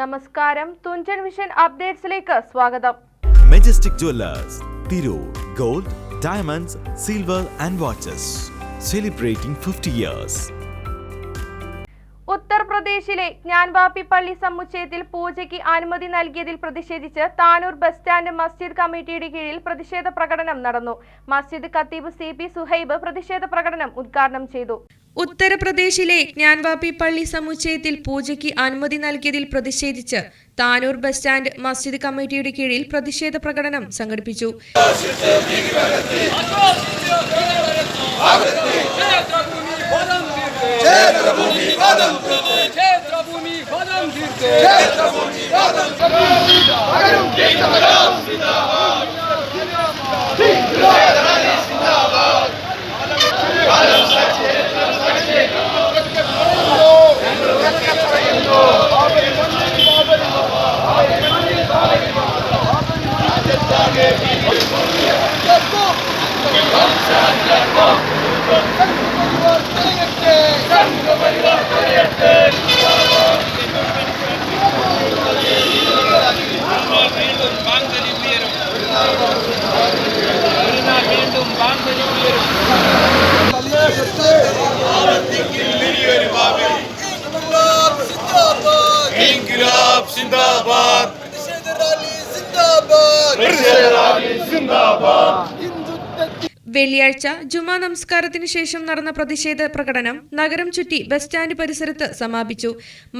നമസ്കാരം. തുഞ്ചൻ മിഷൻ അപ്ഡേറ്റ്സിലേക്ക് സ്വാഗതം. Majestic jewellers Tirur gold diamonds silver and watches celebrating fifty years ഉത്തർപ്രദേശിലെ ജ്ഞാൻവാപ്പി പള്ളി സമുച്ചയത്തിൽ പൂജയ്ക്ക് അനുമതി നൽകിയതിൽ പ്രതിഷേധിച്ച് താനൂർ ബസ് സ്റ്റാൻഡ് മസ്ജിദ് കമ്മിറ്റിയുടെ കീഴിൽ പ്രതിഷേധ പ്രകടനം നടന്നു. മസ്ജിദ് ഖത്തീബ് സി പി സുഹൈബ് പ്രതിഷേധ പ്രകടനം ഉദ്ഘാടനം ചെയ്തു. ഉത്തർപ്രദേശിലെ ജ്ഞാൻവാപി പള്ളി സമുച്ചയത്തിൽ പൂജയ്ക്ക് അനുമതി നൽകിയതിൽ പ്രതിഷേധിച്ച് താനൂർ ബസ് സ്റ്റാൻഡ് മസ്ജിദ് കമ്മിറ്റിയുടെ കീഴിൽ പ്രതിഷേധ പ്രകടനം സംഘടിപ്പിച്ചു. ക്ഷേത്രഭൂമി Sinda വെള്ളിയാഴ്ച ജുമാ നമസ്കാരത്തിന് ശേഷം നടന്ന പ്രതിഷേധ പ്രകടനം നഗരം ചുറ്റി ബസ് സ്റ്റാൻഡ് പരിസരത്ത് സമാപിച്ചു.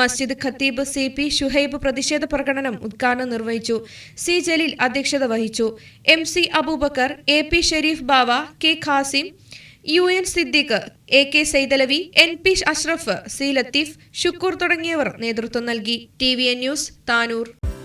മസ്ജിദ് ഖത്തീബ് സി പി ഷുഹൈബ് പ്രതിഷേധ പ്രകടനം ഉദ്ഘാടനം നിർവഹിച്ചു. സി ജലീൽ അധ്യക്ഷത വഹിച്ചു. M C Abubakar A P Sharif Bava K Khasim U N Siddique A K Saithalavi N P Ashraf C Latheef Shukkur തുടങ്ങിയവർ നേതൃത്വം നൽകി. T V N news Tanur.